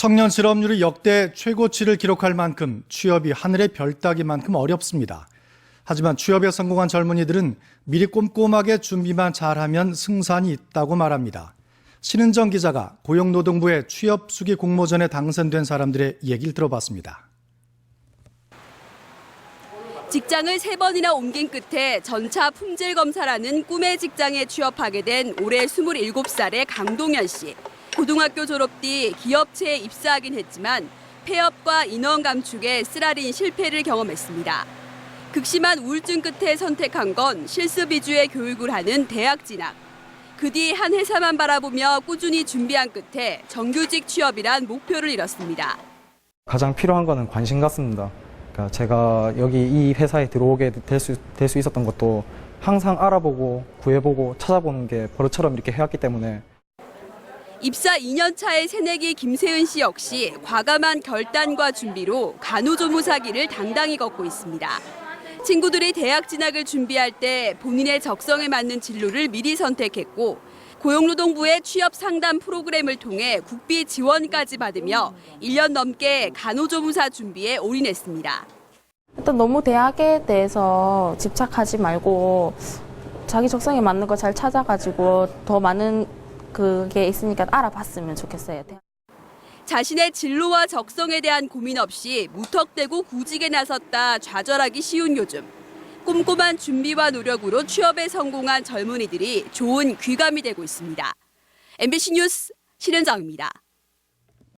청년 실업률이 역대 최고치를 기록할 만큼 취업이 하늘의 별 따기만큼 어렵습니다. 하지만 취업에 성공한 젊은이들은 미리 꼼꼼하게 준비만 잘하면 승산이 있다고 말합니다. 신은정 기자가 고용노동부의 취업 수기 공모전에 당선된 사람들의 얘기를 들어봤습니다. 직장을 세 번이나 옮긴 끝에 전차 품질 검사라는 꿈의 직장에 취업하게 된 올해 27살의 강동현 씨. 고등학교 졸업 뒤 기업체에 입사하긴 했지만 폐업과 인원 감축에 쓰라린 실패를 경험했습니다. 극심한 우울증 끝에 선택한 건 실습 위주의 교육을 하는 대학 진학. 그 뒤 한 회사만 바라보며 꾸준히 준비한 끝에 정규직 취업이란 목표를 이뤘습니다. 가장 필요한 거는 관심 같습니다. 그러니까 제가 여기 이 회사에 들어오게 될수 될 수 있었던 것도 항상 알아보고 구해보고 찾아보는 게 버릇처럼 이렇게 해왔기 때문에 입사 2년 차의 새내기 김세은 씨 역시 과감한 결단과 준비로 간호조무사기를 당당히 걷고 있습니다. 친구들이 대학 진학을 준비할 때 본인의 적성에 맞는 진로를 미리 선택했고 고용노동부의 취업 상담 프로그램을 통해 국비 지원까지 받으며 1년 넘게 간호조무사 준비에 올인했습니다. 일단 너무 대학에 대해서 집착하지 말고 자기 적성에 맞는 거 잘 찾아가지고 더 많은 그게 있으니까 알아봤으면 좋겠어요. 자신의 진로와 적성에 대한 고민 없이 무턱대고 구직에 나섰다 좌절하기 쉬운 요즘. 꼼꼼한 준비와 노력으로 취업에 성공한 젊은이들이 좋은 귀감이 되고 있습니다. MBC 뉴스 신현정입니다.